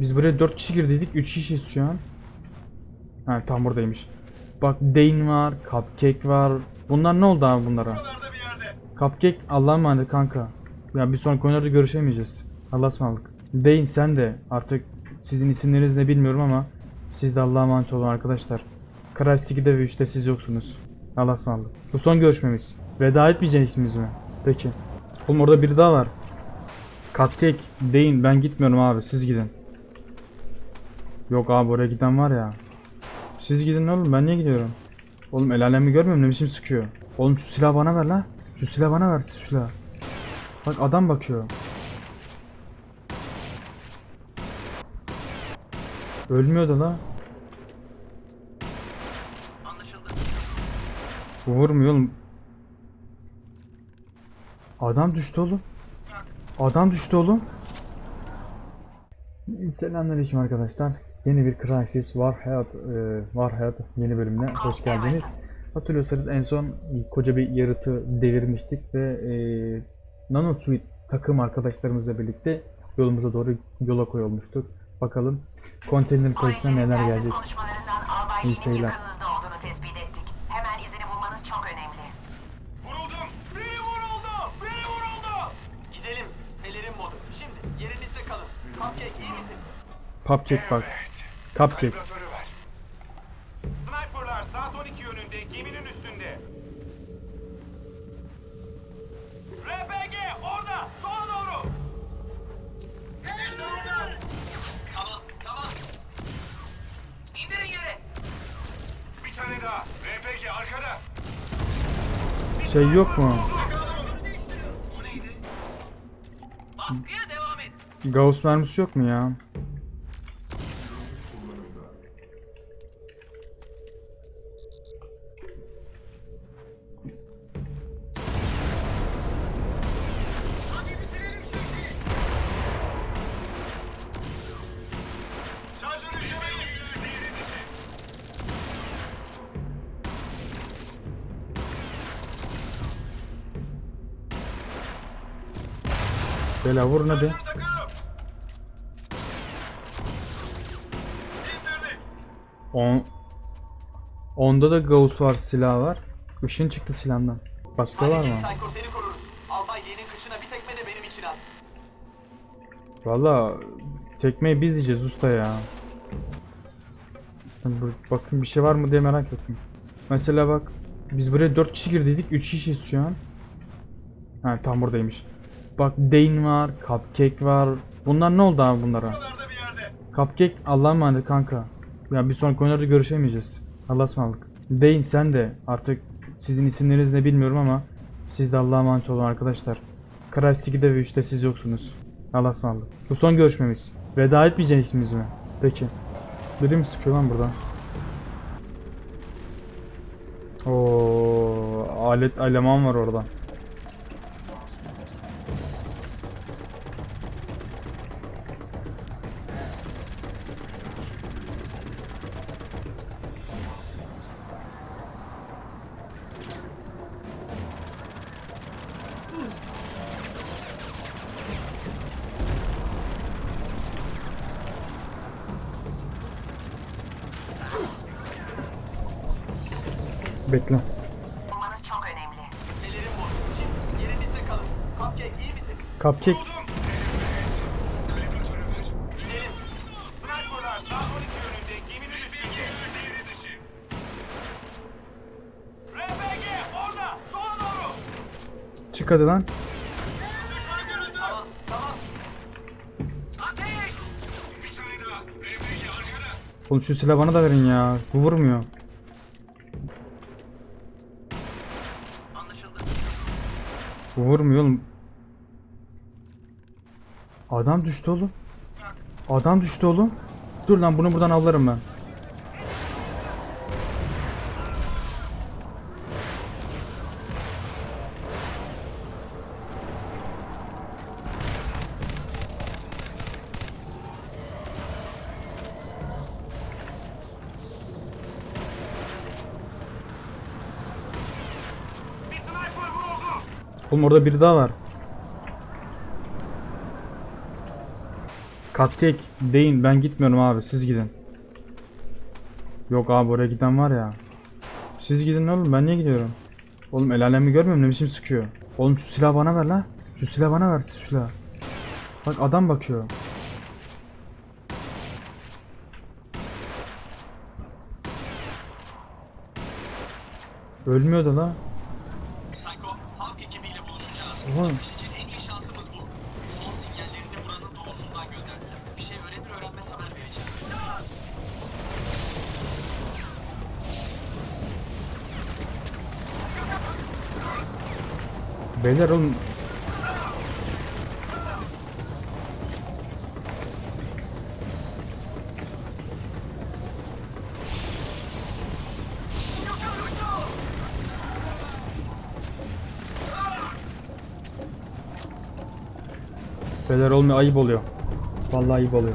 Biz buraya 4 kişi girdiydik. 3 kişiyiz şu an. Ha tam buradaymış. Bak Dane var, Cupcake var. Bunlar ne oldu abi bunlara? Cupcake Allah'a emanet kanka. Ya bir sonraki oyunlarda görüşemeyeceğiz. Allah'a ısmarladık. Dane sen de artık sizin isimleriniz ne bilmiyorum ama siz de Allah'a emanet olun arkadaşlar. Crash 2'de ve 3'te siz yoksunuz. Allah'a ısmarladık. Bu son görüşmemiz. Veda etmeyeceksiniz mi? Peki. Oğlum orada biri daha var. Cupcake, Dane ben gitmiyorum abi siz gidin. Yok abi oraya giden var ya. Siz gidin oğlum ben niye gidiyorum? Oğlum el alemi görmüyorum ne biçim sıkıyor. Oğlum şu silahı bana ver la. Şu silahı bana ver şu silahı. Bak adam bakıyor. Ölmüyordu la. Bu vurmuyor oğlum. Adam düştü oğlum. Adam düştü oğlum. Selamünaleyküm arkadaşlar. Yeni bir Crysis War Hayat e, War Hayat yeni bölümüne hoş geldiniz. Hatırlıyorsanız en son koca bir yaratı devirmiştik ve e, Nano Suite takım arkadaşlarımızla birlikte yolumuza doğru yola koyulmuştuk. Bakalım konteyner koyusuna neler gelecek. İyi seyirler. yakınınızda olduğunu tespit ettik. Hemen izini bulmanız çok önemli. Vuruldum. Biri vuruldu. Biri vuruldu. Gidelim. Pelerin modu. Şimdi yerinizde kalın. Cupcake iyi misin? Cupcake bak. Cupcake. Vibratörü ver. Sniperlar saat 12 yönünde geminin üstünde. RPG orada. Sola doğru. İşte orada. Tamam tamam. İndirin yere. Bir tane daha. RPG arkada. Şey yok mu? Baskıya devam et. Gauss mermisi yok mu ya? Bela vurun hadi. On... Onda da Gauss var silah var. Işın çıktı silahdan. Başka var mı? Psycho seni korur. Albay Lee'nin kışına bir tekme de benim için at. Valla tekmeyi biz yiyeceğiz usta ya. Bakın bir şey var mı diye merak ettim. Mesela bak biz buraya 4 kişi girdiydik 3 kişiyiz şu an. Ha tam buradaymış. Bak Dane var, Cupcake var. Bunlar ne oldu abi bunlara? Cupcake Allah'a emanet kanka. Ya bir sonraki oyunlarda görüşemeyeceğiz. Allah'a ısmarladık. Dane sen de artık sizin isimleriniz ne bilmiyorum ama siz de Allah'a emanet olun arkadaşlar. Crash 2'de ve 3'te siz yoksunuz. Allah'a ısmarladık. Bu son görüşmemiz. Veda etmeyeceksiniz mi? Peki. Biri mi sıkıyor lan burada? Oo, alet eleman var orada. Bekle. Bulmanız çok önemli. Pelerin modu. Şimdi yerinizde kalın. Cupcake iyi misin? Cupcake. Gidelim. Sniperlar saat 12 yönünde geminin üstünde. Devre dışı. RPG orada. Sola doğru. Çık hadi lan. Tamam tamam. Ateş. Bir tane daha. RPG arkada. Oğlum şu silahı bana da verin ya. Bu vurmuyor. Vurmuyor oğlum. Adam düştü oğlum. Adam düştü oğlum. Dur lan bunu buradan avlarım ben. Oğlum orada biri daha var. Cupcake deyin ben gitmiyorum abi siz gidin. Yok abi oraya giden var ya. Siz gidin oğlum ben niye gidiyorum? Oğlum el alemi görmüyorum ne biçim sıkıyor. Oğlum şu silahı bana ver la. Şu silahı bana ver şu silahı. Bak adam bakıyor. Ölmüyordu la. Oha. Çıkış için en iyi şansımız bu. Son sinyallerini buranın doğusundan gönderdiler. Bir şey öğrenir öğrenmez haber vereceğim. Beyler oğlum Beyler olmuyor ayıp oluyor. Vallahi ayıp oluyor.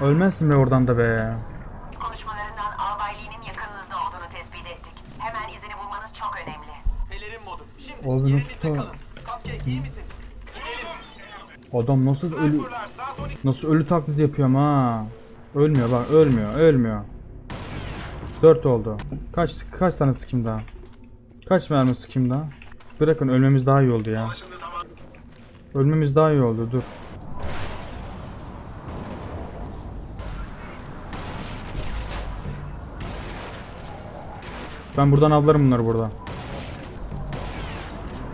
Ölmezsin be oradan da be. Konuşmalarından Albay Lee'nin yakınınızda olduğunu tespit ettik. Hemen izini bulmanız çok önemli. Pelerin modu. Şimdi Oğlum yerinizde nasıl- kalın. Cupcake iyi misin? Adam nasıl ölü nasıl ölü taklidi yapıyorum ha. Ölmüyor bak ölmüyor ölmüyor. 4 oldu. Kaç kaç tane sıkayım daha? Kaç mermi sıkayım daha? Bırakın ölmemiz daha iyi oldu ya. Ölmemiz daha iyi oldu dur. Ben buradan avlarım bunları burada.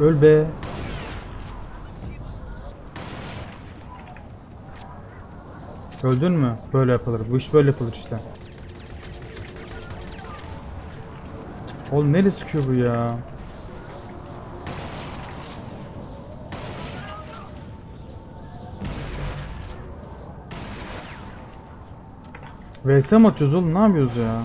Öl be. Öldün mü? Böyle yapılır. Bu iş böyle yapılır işte. Oğlum nereye sıkıyor bu ya? VS mi atıyoruz oğlum? Ne yapıyoruz ya?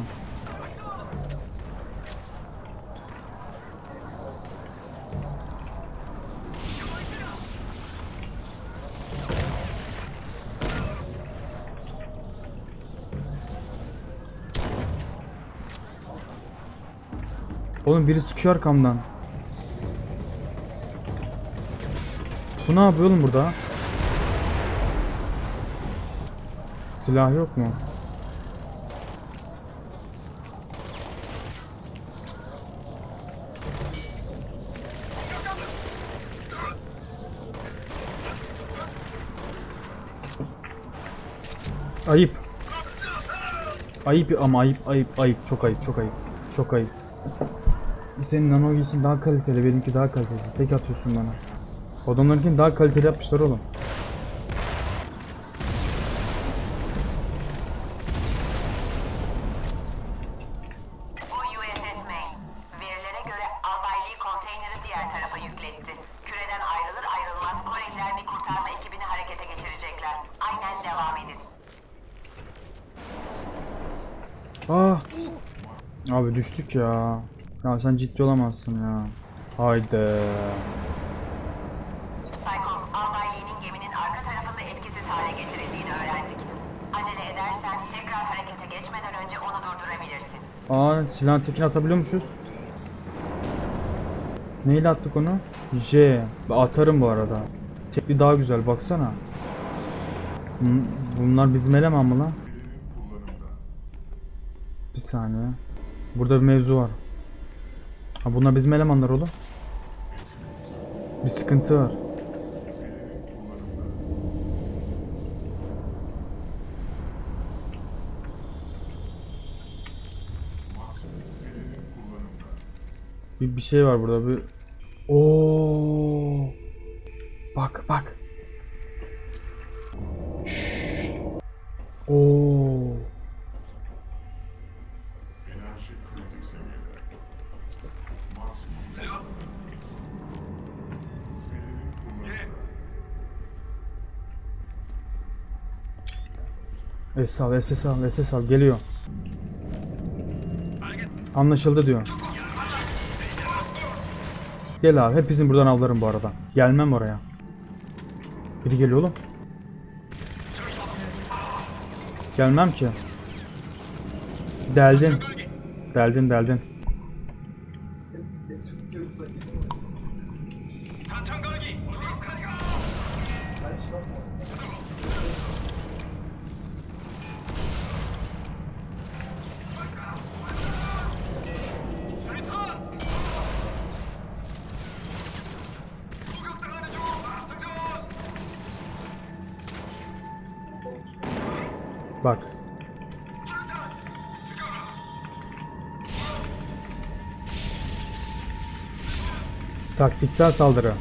Oğlum biri sıkıyor arkamdan. Bu ne yapıyor oğlum burada? Silah yok mu? Ayıp. Ayıp ama ayıp ayıp ayıp çok ayıp çok ayıp çok ayıp. Senin nano giysin daha kaliteli benimki daha kalitesiz. Tek atıyorsun bana. Adamlarınkini daha kaliteli yapmışlar oğlum. Bu USS Maine. Verilere göre Albay Lee konteyneri diğer tarafa yükletti. Küreden ayrılır ayrılmaz Koreliler bir kurtarma ekibini harekete geçirecekler. Aynen devam edin. Ah. Abi düştük ya. Ya sen ciddi olamazsın ya. Haydi. Psycho, Albay Lee'nin geminin arka tarafında etkisiz hale getirildiğini öğrendik. Acele edersen tekrar harekete geçmeden önce onu durdurabilirsin. Aa silahın tekini atabiliyormuşuz. Neyle attık onu? J. Atarım bu arada. Tekli daha güzel baksana. Bun- Bunlar bizim eleman mı lan? Bir saniye. Burada bir mevzu var. Ha bunlar bizim elemanlar oğlum. Bir sıkıntı var. Bir, bir şey var burada bir. Oo. Bak bak. Es al, SS al, SS al. Geliyor. Anlaşıldı diyor. Gel abi. Hep bizim buradan avlarım bu arada. Gelmem oraya. Biri geliyor oğlum. Gelmem ki. Deldin. Deldin deldin. Bak. Taktiksel saldırı.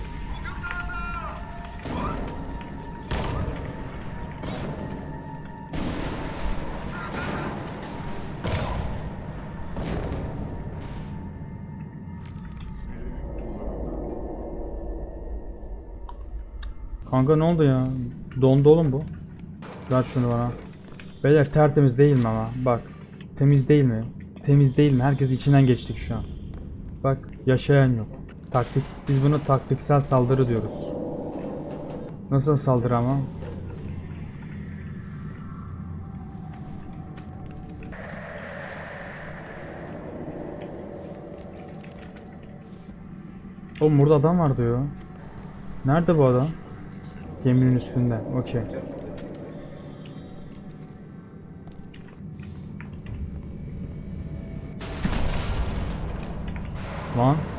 Kanka ne oldu ya? Dondu oğlum bu. Ver şunu bana. Beyler tertemiz değil mi ama? Bak. Temiz değil mi? Temiz değil mi? Herkes içinden geçtik şu an. Bak yaşayan yok. Taktik, biz buna taktiksel saldırı diyoruz. Nasıl saldırı ama? Oğlum burada adam var diyor. Nerede bu adam? Geminin üstünde. Okey. Lan. Korktum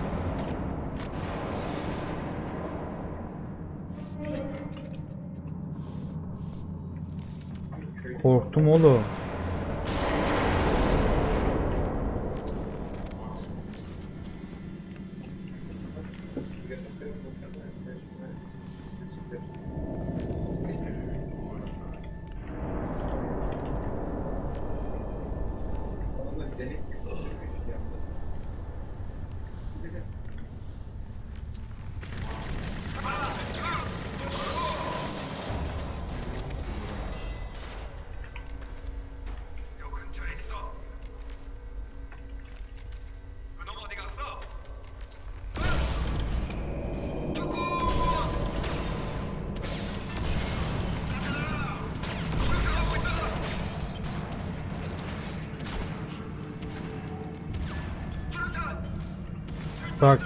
Bak.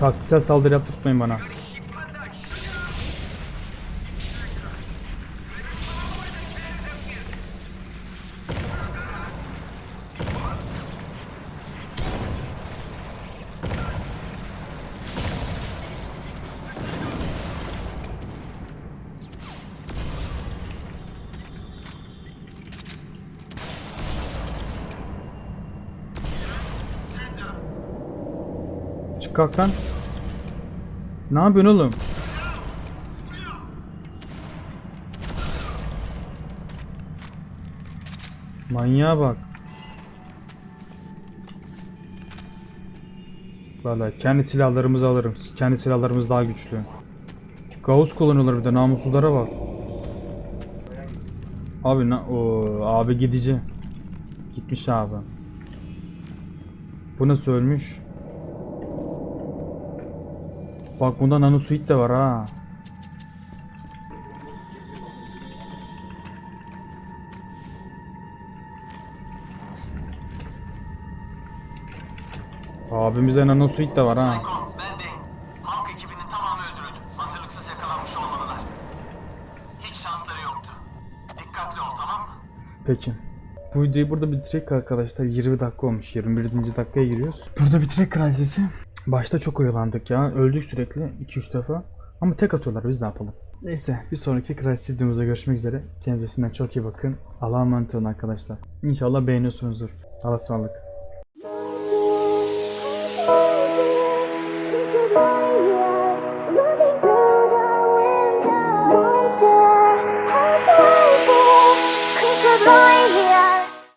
Taktiksel saldırı yaptırtmayın bana. Kalk lan. Ne yapıyorsun oğlum? Manyağa bak. Valla kendi silahlarımızı alırım. Kendi silahlarımız daha güçlü. Gauss kullanıyorlar bir de namussuzlara bak. Abi na o abi gidici. Gitmiş abi. Bu nasıl ölmüş? Bak bunda nano suite de var ha. Abimize nano suite de var ha. Psycho, ben Dane. Halk ekibinin tamamı öldürüldü. Hazırlıksız yakalanmış olmalılar. Hiç şansları yoktu. Dikkatli ol tamam mı? Peki. Bu videoyu burada bitirecek arkadaşlar. 20 dakika olmuş. 21. dakikaya giriyoruz. Burada bitirek Crysis'i. Başta çok oyalandık ya. Öldük sürekli 2-3 defa. Ama tek atıyorlar biz ne yapalım. Neyse bir sonraki Crysis videomuzda görüşmek üzere. Kendinize çok iyi bakın. Allah'a emanet olun arkadaşlar. İnşallah beğeniyorsunuzdur. Allah'a ısmarladık.